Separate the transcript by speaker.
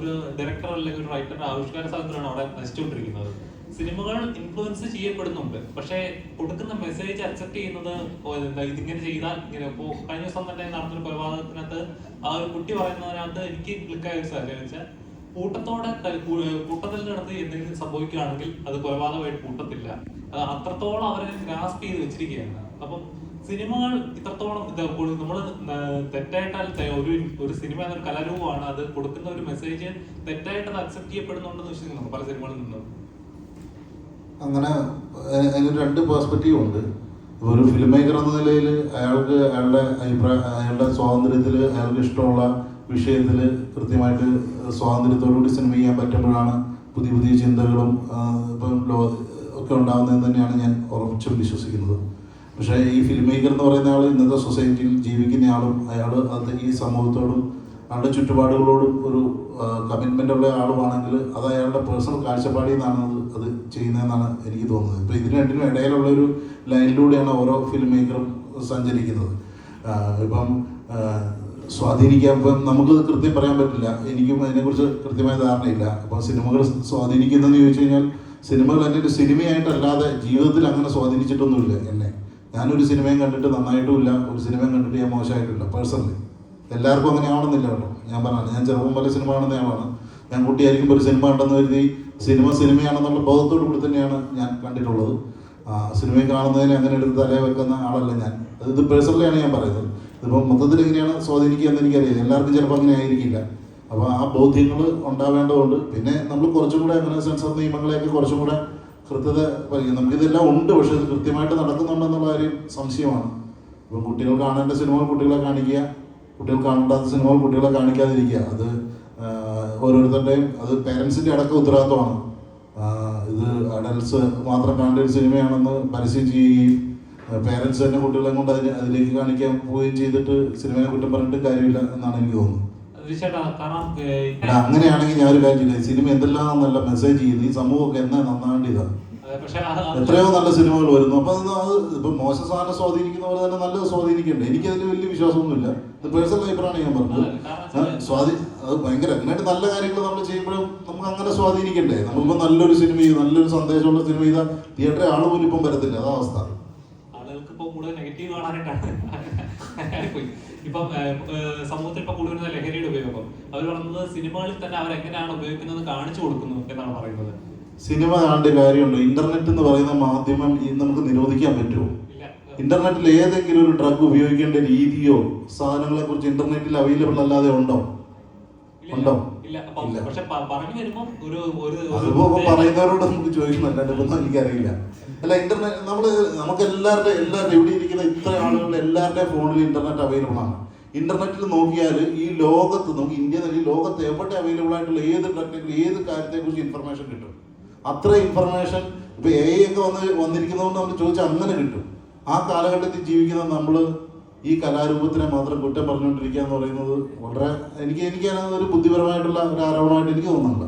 Speaker 1: ഒരു ഡയറക്ടർ അല്ലെങ്കിൽ ഒരു റൈറ്റർ ആവിഷ്കാര സ്വാതന്ത്ര്യമാണ് അവിടെ നശിച്ചുകൊണ്ടിരിക്കുന്നത്. സിനിമകൾ ഇൻഫ്ലുവൻസ് ചെയ്യപ്പെടുന്നുണ്ട്. പക്ഷേ കൊടുക്കുന്ന മെസ്സേജ് അക്സെപ്റ്റ് ചെയ്യുന്നത് ഇതിങ്ങനെ ചെയ്താൽ ഇങ്ങനെ. ഇപ്പോ കഴിഞ്ഞ ദിവസം തന്നെ നടന്നൊരു കൊലപാതകത്തിനകത്ത് ആ ഒരു കുട്ടി പറയുന്നതിനകത്ത് എനിക്ക് ക്ലിക്കായ ഒരു സാഹചര്യം വെച്ചാൽ കൂട്ടത്തോടെ കൂട്ടത്തിൽ നടത്തി എന്തെങ്കിലും സംഭവിക്കുകയാണെങ്കിൽ അത് കൊലപാതകമായിട്ട് കൂട്ടത്തില്ല. അത് അത്രത്തോളം അവരെ ഗ്രാസ്പ് ചെയ്ത് വെച്ചിരിക്കുകയാണ്. അപ്പം സിനിമകൾ ഇത്രത്തോളം നമ്മൾ തെറ്റായിട്ടാൽ ഒരു ഒരു സിനിമ എന്നൊരു കലാരൂപമാണ് അത് കൊടുക്കുന്ന ഒരു മെസ്സേജ് തെറ്റായിട്ട് അത് അക്സെപ്റ്റ് ചെയ്യപ്പെടുന്നുണ്ടെന്ന് വിശ്വസിക്കുന്നു പല സിനിമകളിൽ നിന്നും.
Speaker 2: അങ്ങനെ അതിന് രണ്ട് പേഴ്സ്പെക്റ്റീവ് ഉണ്ട്. ഒരു ഫിലിം മേക്കർ എന്ന നിലയിൽ അയാൾക്ക് അയാളുടെ അഭിപ്രായം അയാളുടെ സ്വാതന്ത്ര്യത്തിൽ അയാൾക്ക് ഇഷ്ടമുള്ള വിഷയത്തിൽ കൃത്യമായിട്ട് സ്വാതന്ത്ര്യത്തോടുകൂടി സിനിമ ചെയ്യാൻ പറ്റുമ്പോഴാണ് പുതിയ പുതിയ ചിന്തകളും ഇപ്പം ഒക്കെ ഉണ്ടാകുന്നതെന്ന് തന്നെയാണ് ഞാൻ ഉറച്ചും വിശ്വസിക്കുന്നത്. പക്ഷേ ഈ ഫിലിം മേക്കർ എന്ന് പറയുന്ന ആൾ ഇന്നത്തെ സൊസൈറ്റിയിൽ ജീവിക്കുന്ന ആളും അയാൾ അത് ഈ സമൂഹത്തോടും അയാളുടെ ചുറ്റുപാടുകളോടും ഒരു കമ്മിറ്റ്മെന്റ് ഉള്ള ആളുമാണെങ്കിൽ അത് അയാളുടെ പേഴ്സണൽ കാഴ്ചപ്പാടിൽ നിന്നാണ് അത് ചെയ്യുന്നതെന്നാണ് എനിക്ക് തോന്നുന്നത്. ഇപ്പോൾ ഇതിന് രണ്ടിനും ഇടയിലുള്ള ഒരു ലൈനിലൂടെയാണ് ഓരോ ഫിലിം മേക്കറും സഞ്ചരിക്കുന്നത് ഇപ്പം സ്വാധീനിക്കാൻ ഇപ്പം നമുക്ക് കൃത്യം പറയാൻ പറ്റില്ല. എനിക്കും അതിനെക്കുറിച്ച് കൃത്യമായ ധാരണയില്ല. അപ്പം സിനിമകൾ സ്വാധീനിക്കുന്നതെന്ന് ചോദിച്ചു കഴിഞ്ഞാൽ സിനിമകൾ എന്റെ ഒരു സിനിമയായിട്ടല്ലാതെ ജീവിതത്തിൽ അങ്ങനെ സ്വാധീനിച്ചിട്ടൊന്നുമില്ല എന്നെ. ഞാനൊരു സിനിമയും കണ്ടിട്ട് നന്നായിട്ടുമില്ല ഒരു സിനിമയും കണ്ടിട്ട് ഞാൻ മോശമായിട്ടില്ല പേഴ്സണലി എല്ലാവർക്കും അങ്ങനെ ആവണമെന്നില്ല കേട്ടോ. ഞാൻ പറഞ്ഞു ഞാൻ ചെറുപ്പം പല സിനിമ കാണുന്ന ആളാണ്. ഞാൻ കുട്ടിയായിരിക്കുമ്പോൾ ഒരു സിനിമ ഉണ്ടെന്ന് കരുതി സിനിമ സിനിമയാണെന്നുള്ള ബോധത്തോടു കൂടി തന്നെയാണ് ഞാൻ കണ്ടിട്ടുള്ളത്. സിനിമയും കാണുന്നതിന് അങ്ങനെ എടുത്ത് തലയെ വെക്കുന്ന ആളല്ല ഞാൻ. ഇത് പേഴ്സണലിയാണ് ഞാൻ പറയുന്നത്. ഇതിപ്പോൾ മൊത്തത്തിൽ എങ്ങനെയാണ് സ്വാധീനിക്കുക എന്ന് എനിക്കറിയില്ല. എല്ലാവർക്കും ചിലപ്പോൾ അങ്ങനെ ആയിരിക്കില്ല. അപ്പോൾ ആ ബോധ്യങ്ങൾ ഉണ്ടാവേണ്ടതുകൊണ്ട് പിന്നെ നമ്മൾ കുറച്ചും കൂടെ അങ്ങനെ സെൻസർ നിയമങ്ങളെയൊക്കെ കുറച്ചും കൂടെ കൃത്യത പറയും നമുക്കിതെല്ലാം ഉണ്ട് പക്ഷെ ഇത് കൃത്യമായിട്ട് നടക്കുന്നുണ്ടെന്നുള്ള കാര്യം സംശയമാണ്. ഇപ്പം കുട്ടികൾ കാണേണ്ട സിനിമകൾ കുട്ടികളെ കാണിക്കുക കുട്ടികൾ കാണേണ്ടാത്ത സിനിമകൾ കുട്ടികളെ കാണിക്കാതിരിക്കുക അത് ഓരോരുത്തരുടെയും അത് പേരൻസിന്റെ അടക്കം ഉത്തരവാദിത്വമാണ്. ഇത് അഡൽസ് മാത്രം കാണേണ്ട ഒരു സിനിമയാണെന്ന് പരസ്യം ചെയ്യുകയും പേരൻസ് തന്നെ കുട്ടികളെ കൊണ്ട് അതിന് അതിലേക്ക് കാണിക്കാൻ പോവുകയും ചെയ്തിട്ട് സിനിമയെ കുറ്റം പറഞ്ഞിട്ട് കാര്യമില്ല എന്നാണ് എനിക്ക് തോന്നുന്നത്. അങ്ങനെയാണെങ്കിൽ ഞാൻ ഒരു കാര്യം ചെയ്യില്ല സിനിമ എന്തെല്ലാം നല്ല മെസ്സേജ് ചെയ്യുന്നു ഈ സമൂഹമൊക്കെ എന്നാ
Speaker 1: നന്നാണ്ട് ഇതാണ്
Speaker 2: എത്രയോ നല്ല സിനിമകൾ വരുന്നു. അപ്പൊ അത് ഇപ്പൊ മോശം സാധനം സ്വാധീനിക്കുന്ന പോലെ തന്നെ നല്ലത് എനിക്ക് അതിന് വലിയ വിശ്വാസമൊന്നുമില്ല. ഇത് പേഴ്സണൽ അഭിപ്രായമാണ് ഞാൻ പറഞ്ഞത്. സ്വാധീ അത് ഭയങ്കര അങ്ങനെയായിട്ട് നല്ല കാര്യങ്ങൾ നമ്മൾ ചെയ്യുമ്പോഴും നമുക്ക് അങ്ങനെ സ്വാധീനിക്കണ്ടേ? നമ്മളിപ്പോ നല്ലൊരു സിനിമ നല്ലൊരു സന്ദേശമുള്ള സിനിമ ചെയ്താൽ തിയേറ്ററിൽ ആൾ പോലും ഇപ്പം വരത്തില്ല. അതാ അവസ്ഥ.
Speaker 1: ആളുകൾക്ക് ഇപ്പോൾ കൂടുതൽ നെഗറ്റീവ് കാണാനായിട്ടാണ്. പോയി ഇപ്പം സമൂഹത്തിൽ ഇപ്പൊ കൂടുതൽ ലഹരിയുടെ ഉപയോഗം. അവർ പറയുന്നത് സിനിമകളിൽ തന്നെ അവർ എങ്ങനെയാണ് ഉപയോഗിക്കുന്നത് കാണിച്ചു കൊടുക്കുന്നു എന്നാണ് പറയുന്നത്.
Speaker 2: സിനിമ കാണേണ്ട കാര്യമുണ്ട്? ഇന്റർനെറ്റ് എന്ന് പറയുന്ന മാധ്യമം നമുക്ക് നിരോധിക്കാൻ പറ്റുമോ? ഇന്റർനെറ്റിൽ ഏതെങ്കിലും ഒരു ഡ്രഗ് ഉപയോഗിക്കേണ്ട രീതിയോ സാധനങ്ങളെ കുറിച്ച് ഇന്റർനെറ്റിൽ അവൈലബിൾ അല്ലാതെ ഉണ്ടോ? ഉണ്ടോ?
Speaker 1: ഇല്ല. അപ്പം പക്ഷെ പറഞ്ഞു വരുമ്പോൾ ഒരു ഒരു ഒരു
Speaker 2: അതിപ്പോ പറയുന്നവരോട് നമുക്ക് ചോദിക്കുന്നുണ്ട് എനിക്കറിയില്ല. അല്ല ഇന്റർനെറ്റ് നമ്മൾ നമുക്ക് എല്ലാവരുടെ എല്ലാവരുടെ ഇവിടെ ഇരിക്കുന്ന ഇത്ര ആളുകളുടെ എല്ലാവരുടെയും ഫോണിൽ ഇന്റർനെറ്റ് അവൈലബിൾ ആണ്. ഇന്റർനെറ്റിൽ നോക്കിയാൽ ഈ ലോകത്ത് നമുക്ക് ഇന്ത്യ ഈ ലോകത്ത് എവിടെ അവൈലബിൾ ആയിട്ടുള്ള ഏത് ടെക്നിക്കൽ ഏത് കാര്യത്തെക്കുറിച്ച് ഇൻഫർമേഷൻ കിട്ടും? അത്ര ഇൻഫർമേഷൻ ഇപ്പൊ എ ഒക്കെ വന്ന് വന്നിരിക്കുന്നതുകൊണ്ട് നമ്മൾ ചോദിച്ചാൽ അങ്ങനെ കിട്ടും. ആ കാലഘട്ടത്തിൽ ജീവിക്കുന്ന നമ്മൾ ഈ കലാരൂപത്തിനെ മാത്രം കുറ്റം പറഞ്ഞുകൊണ്ടിരിക്കുക എന്ന് പറയുന്നത് വളരെ എനിക്ക് എനിക്ക് ഒരു ബുദ്ധിപരമായിട്ടുള്ള ഒരു ആരോപണമായിട്ട് എനിക്ക് തോന്നുന്നുണ്ട്.